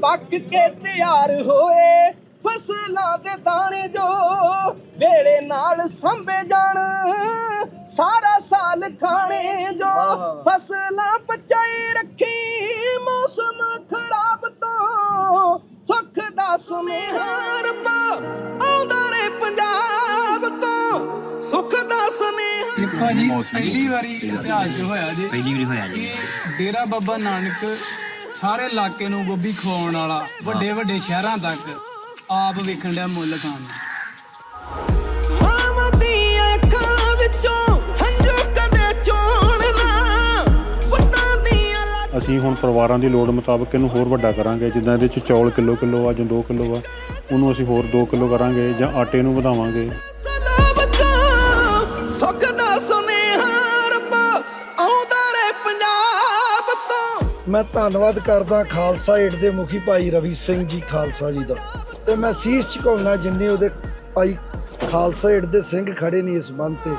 ਪੱਕ ਕੇ ਤਿਆਰ ਹੋਏ ਫਸਲਾਂ ਦੇ ਦਾਣੇ ਜੋ ਵੇਲੇ ਨਾਲ ਸੰਭੇ ਜਾਣ ਸਾਰਾ ਸਾਲ ਖਾਣੇ ਜੋ ਫਸਲਾਂ ਬਚਾਈ ਰੱਖੀ ਮੌਸਮ ਖਰਾਬ ਤੋਂ ਸੁੱਖ ਦਾ ਸੁਨੇਹਾ ਰੱਬਾ ਆਉਂਦਾ ਰੇ ਪੰਜਾਬ ਤੋਂ ਸੁੱਖ ਦਾ ਸੁਨੇਹਾ। ਦੇਖੋ ਜੀ ਪਹਿਲੀ ਵਾਰੀ ਇਤਿਹਾਸ 'ਚ ਹੋਇਆ ਜੀ ਪਹਿਲੀ ਵਾਰੀ ਹੋਇਆ ਜੀ। ਡੇਰਾ ਬੱਬਾ ਨਾਨਕ ਸਾਰੇ ਇਲਾਕੇ ਨੂੰ ਗੋਭੀ ਖਵਾਉਣ ਵਾਲਾ ਵੱਡੇ ਵੱਡੇ ਸ਼ਹਿਰਾਂ ਤੱਕ ਆਪ ਵੇਖਣ ਲਿਆ ਮੁੱਲ ਖਾਣ ਮਾਵਾਂ ਦੀਆਂ ਅੱਖਾਂ ਵਿੱਚੋਂ ਹੰਝੂ ਕਦੇ ਚੋਣ ਨਾ ਪੁੱਤਾਂ ਦੀਆਂ ਲੱਤਾਂ ਅਸੀਂ ਹੁਣ ਪਰਿਵਾਰਾਂ ਦੀ ਲੋੜ ਮੁਤਾਬਕ ਇਹਨੂੰ ਹੋਰ ਵੱਡਾ ਕਰਾਂਗੇ ਜਿੱਦਾਂ ਇਹਦੇ ਚ ਚੌਲ ਕਿਲੋ ਕਿਲੋ ਆ ਜਾਂ 2 ਕਿਲੋ ਆ ਉਹਨੂੰ ਅਸੀਂ ਹੋਰ 2 ਕਿਲੋ ਕਰਾਂਗੇ ਜਾਂ ਆਟੇ ਨੂੰ ਵਧਾਵਾਂਗੇ। ਮੈਂ ਧੰਨਵਾਦ ਕਰਦਾ ਖਾਲਸਾ ਏਡ ਦੇ ਮੁਖੀ ਭਾਈ ਰਵੀ ਸਿੰਘ ਜੀ ਖਾਲਸਾ ਜੀ ਦਾ। ਤੇ ਮੈਂ ਸੀਸ ਝੁਕਾਉਣਾ ਜਿੰਨੇ ਉਹਦੇ ਭਾਈ ਖਾਲਸਾ ਏਡ ਦੇ ਸਿੰਘ ਖੜੇ ਨੇ ਇਸ ਬੰਦ ਤੇ।